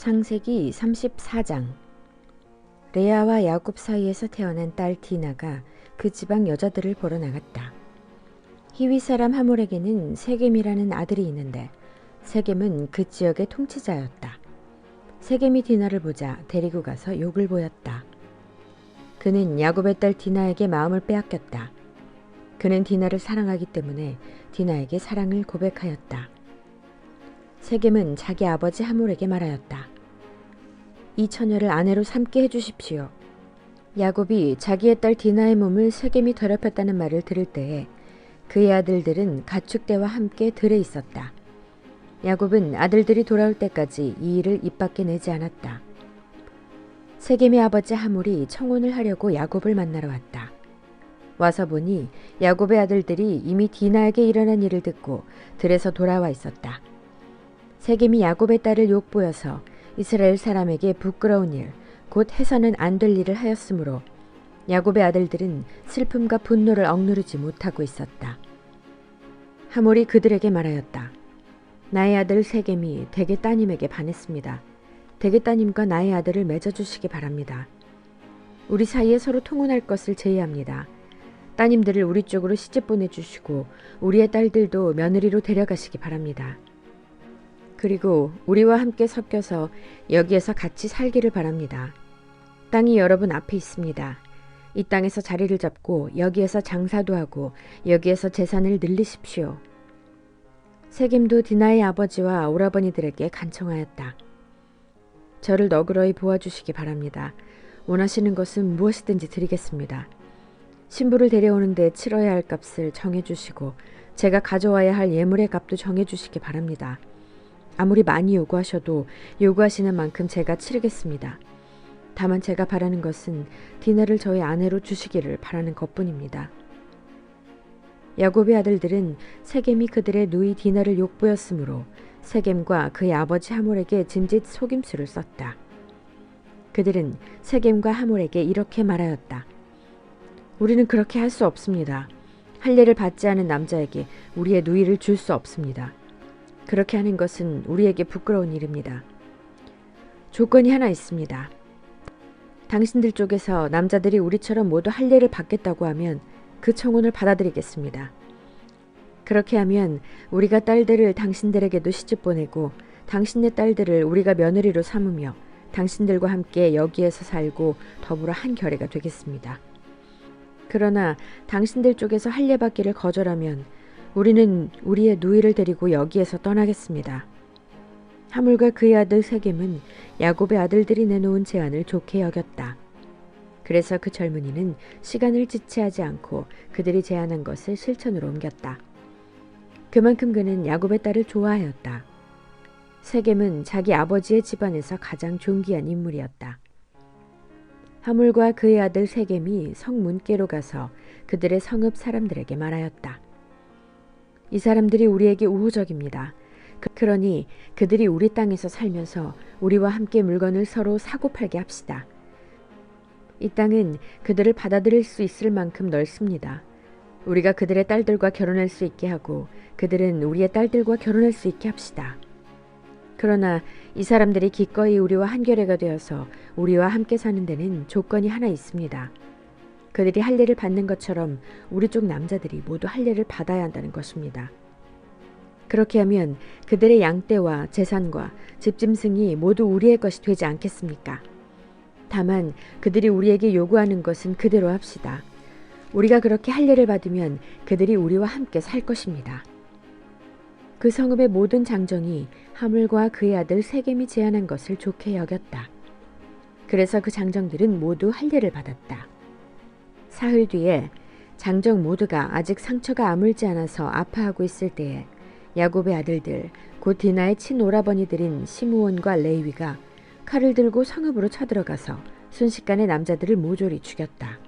창세기 34장 레아와 야곱 사이에서 태어난 딸 디나가 그 지방 여자들을 보러 나갔다. 히위 사람 하몰에게는 세겜이라는 아들이 있는데 세겜은 그 지역의 통치자였다. 세겜이 디나를 보자 데리고 가서 욕을 보였다. 그는 야곱의 딸 디나에게 마음을 빼앗겼다. 그는 디나를 사랑하기 때문에 디나에게 사랑을 고백하였다. 세겜은 자기 아버지 하몰에게 말하였다. 이 처녀를 아내로 삼게 해주십시오. 야곱이 자기의 딸 디나의 몸을 세겜이 더럽혔다는 말을 들을 때에 그의 아들들은 가축대와 함께 들에 있었다. 야곱은 아들들이 돌아올 때까지 이 일을 입 밖에 내지 않았다. 세겜의 아버지 하몰이 청혼을 하려고 야곱을 만나러 왔다. 와서 보니 야곱의 아들들이 이미 디나에게 일어난 일을 듣고 들에서 돌아와 있었다. 세겜이 야곱의 딸을 욕보여서 이스라엘 사람에게 부끄러운 일, 곧 해서는 안 될 일을 하였으므로 야곱의 아들들은 슬픔과 분노를 억누르지 못하고 있었다. 하몰이 그들에게 말하였다. 나의 아들 세겜이 대개 따님에게 반했습니다. 대개 따님과 나의 아들을 맺어주시기 바랍니다. 우리 사이에 서로 통혼할 것을 제의합니다. 따님들을 우리 쪽으로 시집 보내주시고 우리의 딸들도 며느리로 데려가시기 바랍니다. 그리고 우리와 함께 섞여서 여기에서 같이 살기를 바랍니다. 땅이 여러분 앞에 있습니다. 이 땅에서 자리를 잡고 여기에서 장사도 하고 여기에서 재산을 늘리십시오. 세겜도 디나의 아버지와 오라버니들에게 간청하였다. 저를 너그러이 보아주시기 바랍니다. 원하시는 것은 무엇이든지 드리겠습니다. 신부를 데려오는데 치러야 할 값을 정해주시고 제가 가져와야 할 예물의 값도 정해주시기 바랍니다. 아무리 많이 요구하셔도 요구하시는 만큼 제가 치르겠습니다. 다만 제가 바라는 것은 디나를 저의 아내로 주시기를 바라는 것뿐입니다. 야곱의 아들들은 세겜이 그들의 누이 디나를 욕보였으므로 세겜과 그의 아버지 하몰에게 짐짓 속임수를 썼다. 그들은 세겜과 하몰에게 이렇게 말하였다. 우리는 그렇게 할 수 없습니다. 할례를 받지 않은 남자에게 우리의 누이를 줄 수 없습니다. 그렇게 하는 것은 우리에게 부끄러운 일입니다. 조건이 하나 있습니다. 당신들 쪽에서 남자들이 우리처럼 모두 할례를 받겠다고 하면 그 청혼을 받아들이겠습니다. 그렇게 하면 우리가 딸들을 당신들에게도 시집 보내고 당신네 딸들을 우리가 며느리로 삼으며 당신들과 함께 여기에서 살고 더불어 한 결의가 되겠습니다. 그러나 당신들 쪽에서 할례 받기를 거절하면 우리는 우리의 누이를 데리고 여기에서 떠나겠습니다. 하물과 그의 아들 세겜은 야곱의 아들들이 내놓은 제안을 좋게 여겼다. 그래서 그 젊은이는 시간을 지체하지 않고 그들이 제안한 것을 실천으로 옮겼다. 그만큼 그는 야곱의 딸을 좋아하였다. 세겜은 자기 아버지의 집안에서 가장 존귀한 인물이었다. 하물과 그의 아들 세겜이 성문께로 가서 그들의 성읍 사람들에게 말하였다. 이 사람들이 우리에게 우호적입니다. 그, 그러니 그들이 우리 땅에서 살면서 우리와 함께 물건을 서로 사고 팔게 합시다. 이 땅은 그들을 받아들일 수 있을 만큼 넓습니다. 우리가 그들의 딸들과 결혼할 수 있게 하고 그들은 우리의 딸들과 결혼할 수 있게 합시다. 그러나 이 사람들이 기꺼이 우리와 한결애가 되어서 우리와 함께 사는 데는 조건이 하나 있습니다. 그들이 할례를 받는 것처럼 우리 쪽 남자들이 모두 할례를 받아야 한다는 것입니다. 그렇게 하면 그들의 양떼와 재산과 집짐승이 모두 우리의 것이 되지 않겠습니까? 다만 그들이 우리에게 요구하는 것은 그대로 합시다. 우리가 그렇게 할례를 받으면 그들이 우리와 함께 살 것입니다. 그 성읍의 모든 장정이 하물과 그의 아들 세겜이 제안한 것을 좋게 여겼다. 그래서 그 장정들은 모두 할례를 받았다. 사흘 뒤에 장정 모두가 아직 상처가 아물지 않아서 아파하고 있을 때에 야곱의 아들들 곧 디나의 친오라버니들인 시므온과 레위가 칼을 들고 성읍으로 쳐들어가서 순식간에 남자들을 모조리 죽였다.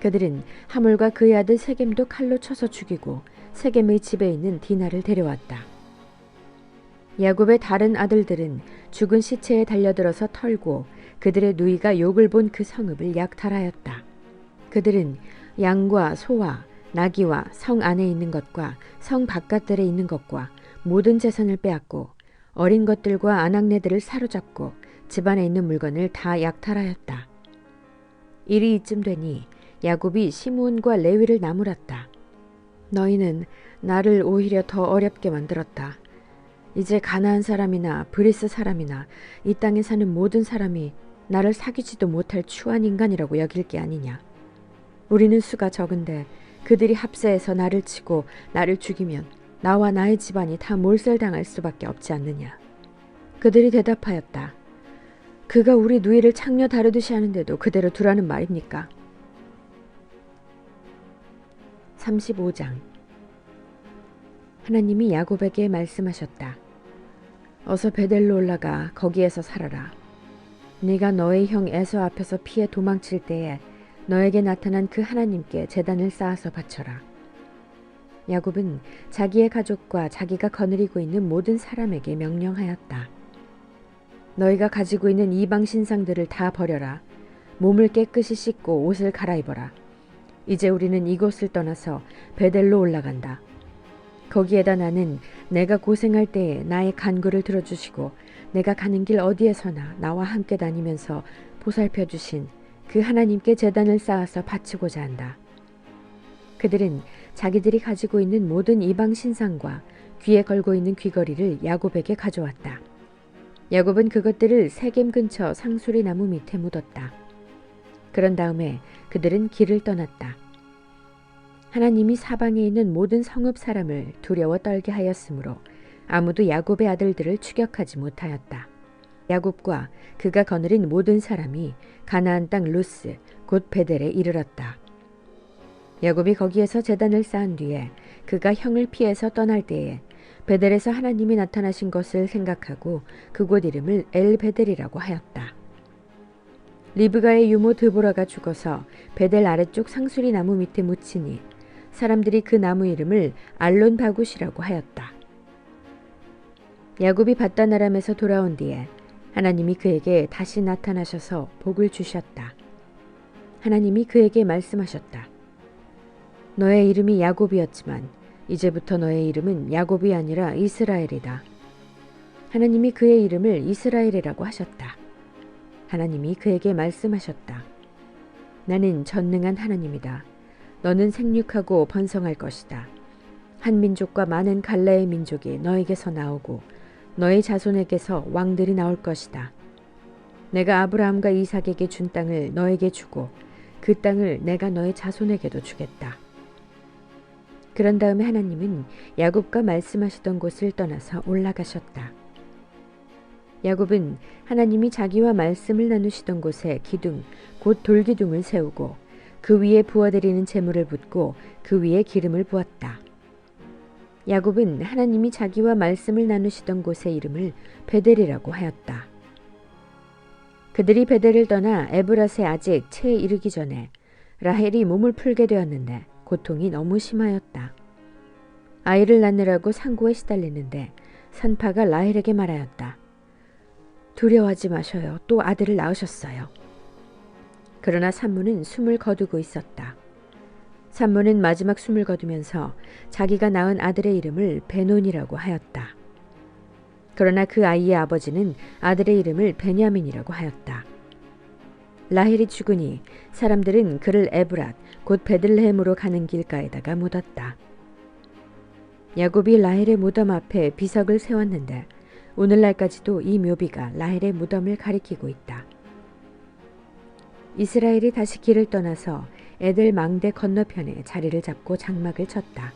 그들은 하물과 그의 아들 세겜도 칼로 쳐서 죽이고 세겜의 집에 있는 디나를 데려왔다. 야곱의 다른 아들들은 죽은 시체에 달려들어서 털고 그들의 누이가 욕을 본 그 성읍을 약탈하였다. 그들은 양과 소와 나귀와 성 안에 있는 것과 성 바깥들에 있는 것과 모든 재산을 빼앗고 어린 것들과 아낙네들을 사로잡고 집안에 있는 물건을 다 약탈하였다. 일이 이쯤 되니 야곱이 시므온과 레위를 나무랐다. 너희는 나를 오히려 더 어렵게 만들었다. 이제 가나안 사람이나 브리스 사람이나 이 땅에 사는 모든 사람이 나를 사귀지도 못할 추한 인간이라고 여길 게 아니냐. 우리는 수가 적은데 그들이 합세해서 나를 치고 나를 죽이면 나와 나의 집안이 다 몰살당할 수밖에 없지 않느냐. 그들이 대답하였다. 그가 우리 누이를 창녀 다루듯이 하는데도 그대로 두라는 말입니까? 35장 하나님이 야곱에게 말씀하셨다. 어서 베델로 올라가 거기에서 살아라. 네가 너의 형 에서 앞에서 피해 도망칠 때에 너에게 나타난 그 하나님께 재단을 쌓아서 바쳐라. 야곱은 자기의 가족과 자기가 거느리고 있는 모든 사람에게 명령하였다. 너희가 가지고 있는 이방 신상들을 다 버려라. 몸을 깨끗이 씻고 옷을 갈아입어라. 이제 우리는 이곳을 떠나서 베델로 올라간다. 거기에다 나는 내가 고생할 때에 나의 간구를 들어주시고 내가 가는 길 어디에서나 나와 함께 다니면서 보살펴 주신 그 하나님께 재단을 쌓아서 바치고자 한다. 그들은 자기들이 가지고 있는 모든 이방 신상과 귀에 걸고 있는 귀걸이를 야곱에게 가져왔다. 야곱은 그것들을 세겜 근처 상수리 나무 밑에 묻었다. 그런 다음에 그들은 길을 떠났다. 하나님이 사방에 있는 모든 성읍 사람을 두려워 떨게 하였으므로 아무도 야곱의 아들들을 추격하지 못하였다. 야곱과 그가 거느린 모든 사람이 가나안 땅 루스 곧 베델에 이르렀다. 야곱이 거기에서 재단을 쌓은 뒤에 그가 형을 피해서 떠날 때에 베델에서 하나님이 나타나신 것을 생각하고 그곳 이름을 엘 베델이라고 하였다. 리브가의 유모 드보라가 죽어서 베델 아래쪽 상수리 나무 밑에 묻히니 사람들이 그 나무 이름을 알론 바굿이라고 하였다. 야곱이 바다나람에서 돌아온 뒤에 하나님이 그에게 다시 나타나셔서 복을 주셨다. 하나님이 그에게 말씀하셨다. 너의 이름이 야곱이었지만 이제부터 너의 이름은 야곱이 아니라 이스라엘이다. 하나님이 그의 이름을 이스라엘이라고 하셨다. 하나님이 그에게 말씀하셨다. 나는 전능한 하나님이다. 너는 생육하고 번성할 것이다. 한 민족과 많은 갈라의 민족이 너에게서 나오고 너의 자손에게서 왕들이 나올 것이다. 내가 아브라함과 이삭에게 준 땅을 너에게 주고 그 땅을 내가 너의 자손에게도 주겠다. 그런 다음에 하나님은 야곱과 말씀하시던 곳을 떠나서 올라가셨다. 야곱은 하나님이 자기와 말씀을 나누시던 곳에 기둥, 곧 돌기둥을 세우고 그 위에 부어드리는 재물을 붓고 그 위에 기름을 부었다. 야곱은 하나님이 자기와 말씀을 나누시던 곳의 이름을 베델이라고 하였다. 그들이 베델을 떠나 에브라스에 아직 채에 이르기 전에 라헬이 몸을 풀게 되었는데 고통이 너무 심하였다. 아이를 낳느라고 상고에 시달리는데 산파가 라헬에게 말하였다. 두려워하지 마셔요. 또 아들을 낳으셨어요. 그러나 산모는 숨을 거두고 있었다. 산모는 마지막 숨을 거두면서 자기가 낳은 아들의 이름을 베논이라고 하였다. 그러나 그 아이의 아버지는 아들의 이름을 베냐민이라고 하였다. 라헬이 죽으니 사람들은 그를 에브랏 곧 베들레헴으로 가는 길가에다가 묻었다. 야곱이 라헬의 무덤 앞에 비석을 세웠는데 오늘날까지도 이 묘비가 라헬의 무덤을 가리키고 있다. 이스라엘이 다시 길을 떠나서 에델 망대 건너편에 자리를 잡고 장막을 쳤다.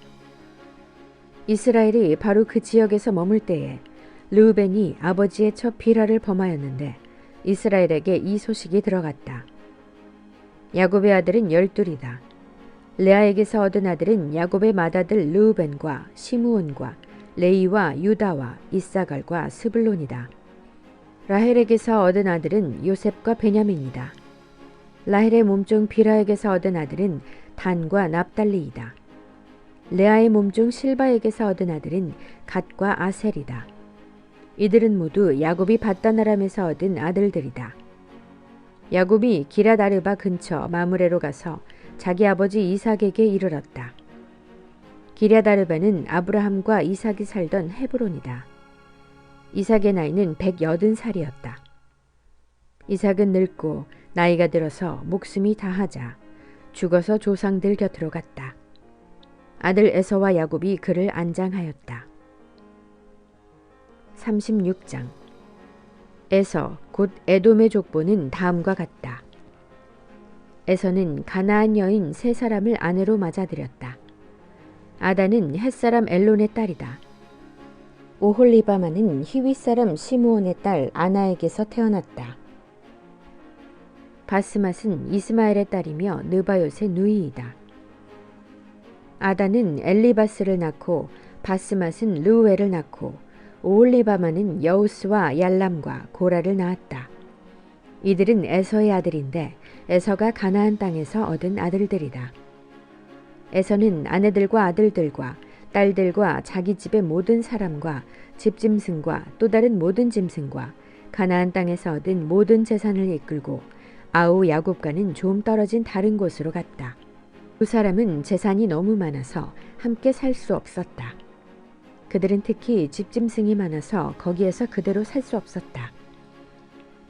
이스라엘이 바로 그 지역에서 머물 때에 르우벤이 아버지의 첫 비라를 범하였는데 이스라엘에게 이 소식이 들어갔다. 야곱의 아들은 열둘이다. 레아에게서 얻은 아들은 야곱의 맏아들 르우벤과 시므온과 레이와 유다와 이사갈과 스블론이다. 라헬에게서 얻은 아들은 요셉과 베냐민이다. 라헬의 몸종 비라에게서 얻은 아들은 단과 납달리이다. 레아의 몸종 실바에게서 얻은 아들은 갓과 아셀이다. 이들은 모두 야곱이 바다나람에서 얻은 아들들이다. 야곱이 기라다르바 근처 마무레로 가서 자기 아버지 이삭에게 이르렀다. 기랴다르바는 아브라함과 이삭이 살던 헤브론이다. 이삭의 나이는 180살이었다. 이삭은 늙고 나이가 들어서 목숨이 다하자 죽어서 조상들 곁으로 갔다. 아들 에서와 야곱이 그를 안장하였다. 36장 에서 곧 에돔의 족보는 다음과 같다. 에서는 가나안 여인 세 사람을 아내로 맞아들였다. 아다는 햇사람 엘론의 딸이다. 오홀리바마는 히윗 사람 시므온의 딸 아나에게서 태어났다. 바스맛은 이스마엘의 딸이며 느바요의 누이이다. 아다는 엘리바스를 낳고 바스맛은 르우엘을 낳고 오홀리바마는 여우스와 얄람과 고라를 낳았다. 이들은 에서의 아들인데 에서가 가나안 땅에서 얻은 아들들이다. 에서는 아내들과 아들들과 딸들과 자기 집의 모든 사람과 집짐승과 또 다른 모든 짐승과 가나안 땅에서 얻은 모든 재산을 이끌고 아우 야곱과는 좀 떨어진 다른 곳으로 갔다. 두 사람은 재산이 너무 많아서 함께 살 수 없었다. 그들은 특히 집짐승이 많아서 거기에서 그대로 살 수 없었다.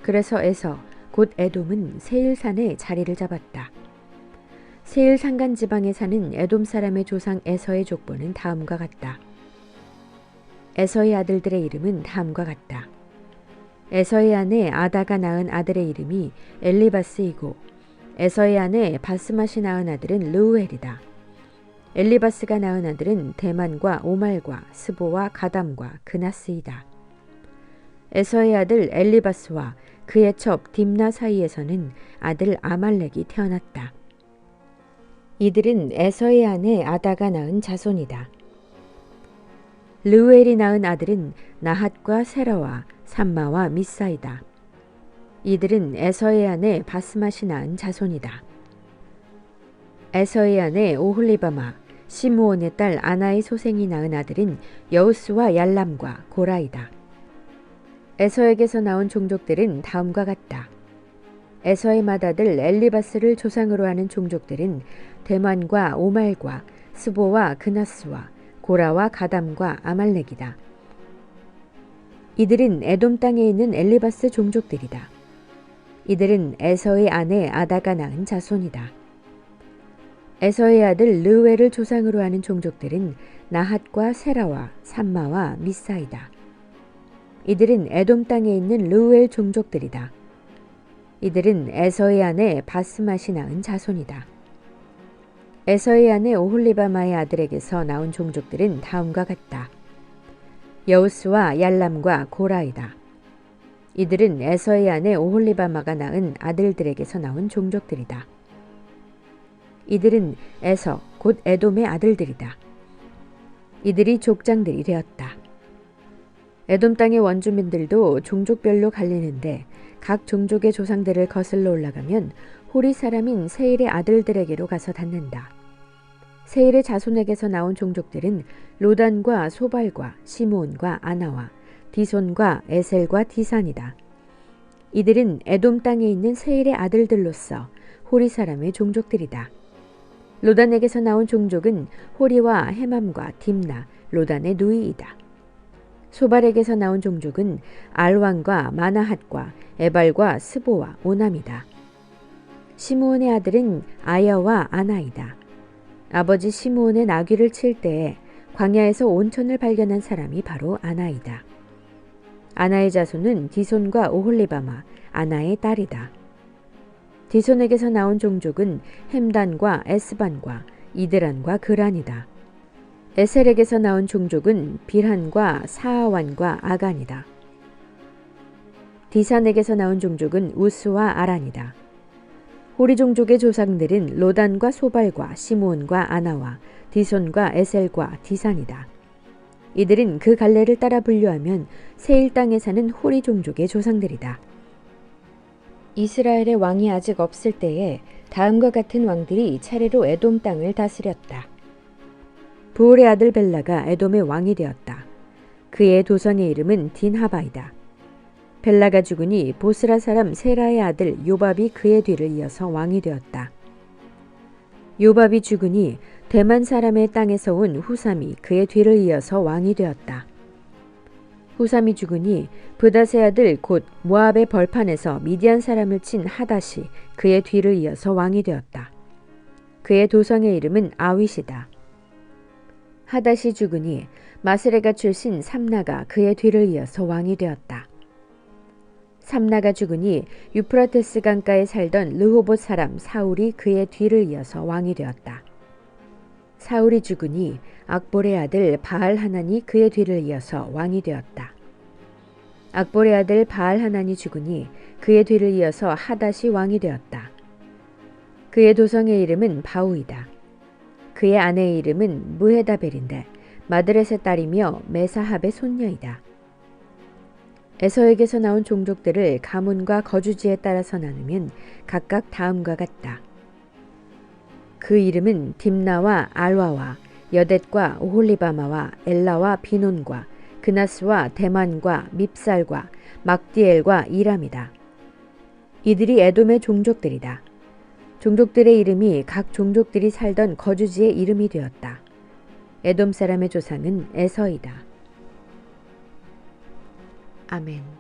그래서 에서 곧 에돔은 세일산에 자리를 잡았다. 세일 산간 지방에 사는 에돔 사람의 조상 에서의 족보는 다음과 같다. 에서의 아들들의 이름은 다음과 같다. 에서의 아내 아다가 낳은 아들의 이름이 엘리바스이고 에서의 아내 바스맛이 낳은 아들은 르우엘이다. 엘리바스가 낳은 아들은 대만과 오말과 스보와 가담과 그나스이다. 에서의 아들 엘리바스와 그의 첩 딥나 사이에서는 아들 아말렉이 태어났다. 이들은 에서의 아내 아다가 낳은 자손이다. 르우엘이 낳은 아들은 나핫과 세라와 삼마와 미사이다. 이들은 에서의 아내 바스맛이 낳은 자손이다. 에서의 아내 오홀리바마, 시므온의 딸 아나의 소생이 낳은 아들은 여우스와 얄람과 고라이다. 에서에게서 나온 종족들은 다음과 같다. 에서의 맏아들 엘리바스를 조상으로 하는 종족들은 대만과 오말과 스보와 그나스와 고라와 가담과 아말렉이다. 이들은 에돔 땅에 있는 엘리바스 종족들이다. 이들은 에서의 아내 아다가 낳은 자손이다. 에서의 아들 르웨를 조상으로 하는 종족들은 나핫과 세라와 삼마와 미사이다. 이들은 에돔 땅에 있는 르웰 종족들이다. 이들은 에서의 아내 바스맛이 낳은 자손이다. 에서의 아내 오홀리바마의 아들에게서 나온 종족들은 다음과 같다. 여우스와 얄람과 고라이다. 이들은 에서의 아내 오홀리바마가 낳은 아들들에게서 나온 종족들이다. 이들은 에서 곧 에돔의 아들들이다. 이들이 족장들이 되었다. 에돔 땅의 원주민들도 종족별로 갈리는데 각 종족의 조상들을 거슬러 올라가면 호리 사람인 세일의 아들들에게로 가서 닿는다. 세일의 자손에게서 나온 종족들은 로단과 소발과 시므온과 아나와 디손과 에셀과 디산이다. 이들은 에돔 땅에 있는 세일의 아들들로서 호리 사람의 종족들이다. 로단에게서 나온 종족은 호리와 헤맘과 딥나, 로단의 누이이다. 소발에게서 나온 종족은 알왕과 마나핫과 에발과 스보와 오남이다. 시므온의 아들은 아야와 아나이다. 아버지 시므온의 나귀를 칠 때에 광야에서 온천을 발견한 사람이 바로 아나이다. 아나의 자손은 디손과 오홀리바마, 아나의 딸이다. 디손에게서 나온 종족은 햄단과 에스반과 이드란과 그란이다. 에셀에게서 나온 종족은 빌한과 사아완과 아간이다. 디산에게서 나온 종족은 우스와 아란이다. 호리 종족의 조상들은 로단과 소발과 시므온과 아나와 디손과 에셀과 디산이다. 이들은 그 갈래를 따라 분류하면 세일 땅에 사는 호리 종족의 조상들이다. 이스라엘의 왕이 아직 없을 때에 다음과 같은 왕들이 차례로 에돔 땅을 다스렸다. 부올의 아들 벨라가 에돔의 왕이 되었다. 그의 도선의 이름은 딘하바이다. 벨라가 죽으니 보스라 사람 세라의 아들 요밥이 그의 뒤를 이어서 왕이 되었다. 요밥이 죽으니 대만 사람의 땅에서 온 후삼이 그의 뒤를 이어서 왕이 되었다. 후삼이 죽으니 브다세 아들 곧 모압의 벌판에서 미디안 사람을 친 하닷이 그의 뒤를 이어서 왕이 되었다. 그의 도성의 이름은 아윗이다. 하닷이 죽으니 마스레가 출신 삼나가 그의 뒤를 이어서 왕이 되었다. 삼나가 죽으니 유프라테스 강가에 살던 르호봇 사람 사울이 그의 뒤를 이어서 왕이 되었다. 사울이 죽으니 악볼의 아들 바알 하나니 그의 뒤를 이어서 왕이 되었다. 악볼의 아들 바알 하나니 죽으니 그의 뒤를 이어서 하닷이 왕이 되었다. 그의 도성의 이름은 바우이다. 그의 아내의 이름은 무헤다벨인데 마드렛의 딸이며 메사합의 손녀이다. 에서에게서 나온 종족들을 가문과 거주지에 따라서 나누면 각각 다음과 같다. 그 이름은 딥나와 알와와 여댓과 오홀리바마와 엘라와 비논과 그나스와 대만과 밉살과 막디엘과 이람이다. 이들이 에돔의 종족들이다. 종족들의 이름이 각 종족들이 살던 거주지의 이름이 되었다. 에돔 사람의 조상은 에서이다. 아멘.